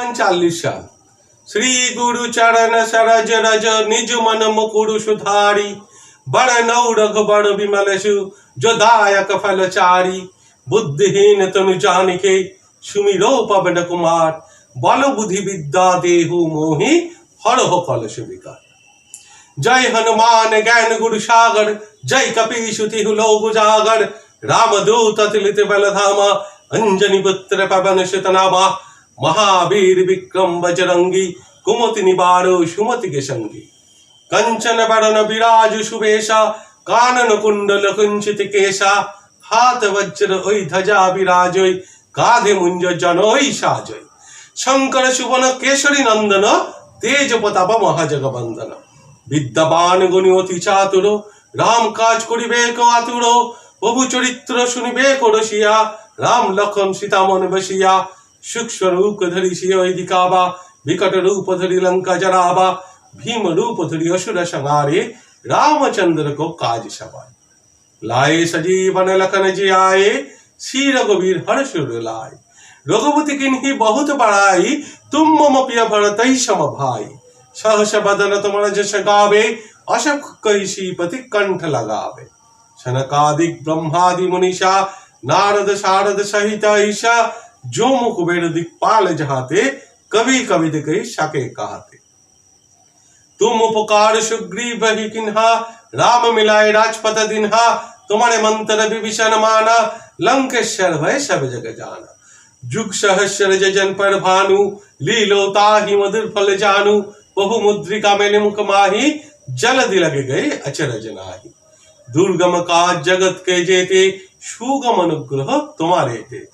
પાંચાલીસ સાલ શ્રી ગુરુ ચરણ સરજ રજ નિજ મન મુકુરુ સુધારી બળ નવ રઘબણ બિમલ સુ જો દાયક ફલચારી বুদ্ধিহীন তনু জানিকে, সুমির পবন কুমার। বল বুদ্ধি বিদ্যা দেহু মোহি হরহ কলস বিকার। জয় হনুমান জ্ঞান গুরু সাগর, জয় কপিশুতি হুলৌ জাগর। রামদূত তিলিত বলধামা, অঞ্জনি পুত্র পবন সুতনামা। মহাবীর বিক্রম বজরঙ্গি, কুমতি নিবার সুমতিকে সঙ্গী কঞ্চন বরণ বিরাজ সুবেশা, কানন কুণ্ডল কুঞ্চিত কেশা, হাত বজ্র ওই ধ্বজা বিরাজ গাধে মুঞ্জ জনই সাজই। শঙ্কর শুভন কেশরী নন্দন, তেজ প্রতাপ মহাজগবন্দন। বিদ্যাবান অতি চাতুর, রাম কাজ করিবে আতুর, প্রভু চরিত্র শুনিবে করসিয়া রাম লক্ষণ সীতামন বসিয়া সূক্ষ্ম রূপ ধরি শিয়দি কাবা বিকট রূপ ধরি লঙ্কা জরাবা ভীম রূপ ধরি অসুর সংহারে রামচন্দ্র কো কাজ সবাই লায়ে সজীবন লখন যে আয়ে শ্রী রঘুবীর হর সুর লায় রঘুপতি কিনহি বহুত বড়াই তুম মম প্রিয় ভরতই সম ভাই সহস বদন তোমার যশ গাবে, অশক কৈশীপতি কণ্ঠ লগাবে। সনকাদিক ব্রহ্মাদি মুনিষা নারদ শারদ সহিত ঈশা जो मुख वेद दिक्पाल जहाते कवि कवि कही सके कहते। तुम उपकार सुग्रीव ही किन्हा, राम मिलाए राजपत दिन्हा, तुम्हारे मंत्र विभीषण माना, लंकेश्वर भय सब जग जाना। जुग सहस्र जजन पर भानु, लीलो ताहि मधुर फल जानु, बहु मुद्रिका मैंने मुख माही जल दिलग गए अचरज नाही दुर्गम का जगत के जेते, सुगम अनुग्रह तुम्हारे देते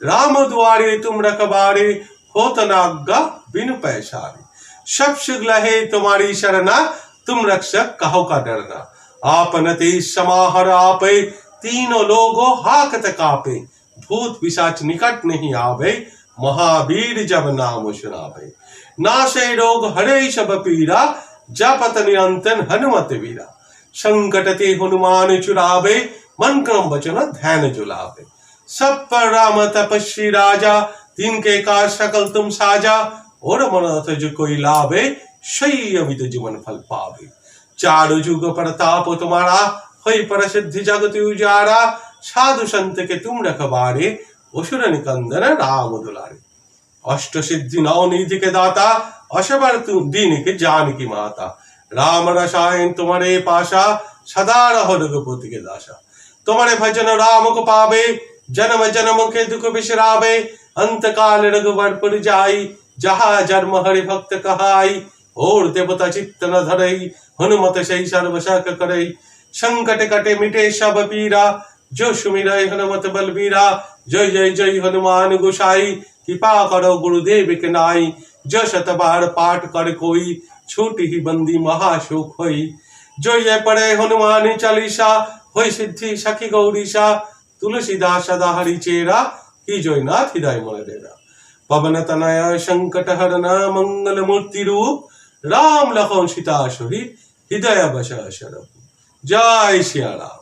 राम द्वारे तुम रखबारे होत नागा बिन पैसारे सब लहे तुम्हारी शरणा, तुम रक्षक कहो का डरना। आपन ते समाहर आपे, तीनों लोगो हाकत कापे। भूत पिशाच निकट नहीं आवे, महावीर जब नाम सुनावे नाशे रोग हरे सब पीरा जपत निरंतन हनुमत वीरा। संकट ते हनुमान चुरावे मन क्रम वचन ध्यान जुलावे। सब पर राम तपस्वी राजा तिनके का सकल तुम साजा और मनोरथ जो कोई लाभे सही अमित जीवन फल पावे चारु जुग प्रताप तुम्हारा होई पर सिद्धि जगत उजारा साधु संत के तुम रखबारे असुर निकंदन राम दुलारे अष्ट सिद्धि नौ निधि के दाता अशबर तुम दीन के जान की माता राम रसायन तुम्हारे पाशा सदा रहो रघुपति के दासा तुम्हारे भजन राम को पावे जन्म जन्म के दुख बिसरावे अंत काल रघुवर पुर जाई जहा जन्म हरि भक्त कहाई और देवता चित्त न धरई हनुमत सही सर्व शक करई संकट कटे मिटे सब पीरा जो सुमिर हनुमत बलबीरा जय जय जय हनुमान गोसाई कृपा करो गुरुदेव के नाई जो शत बार पाठ कर कोई छूटी ही बंदी महाशोक होई जो ये पढ़े हनुमान चालीसा होई सिद्धि सखी गौरीशा तुलसीदास सदा हरि चेरा की जयनाथ हृदय मन डेरा पवन तनय संकट हरन मंगल मूर्ति रूप राम लखन सीता सहित हृदय बस शरभ जय सिया राम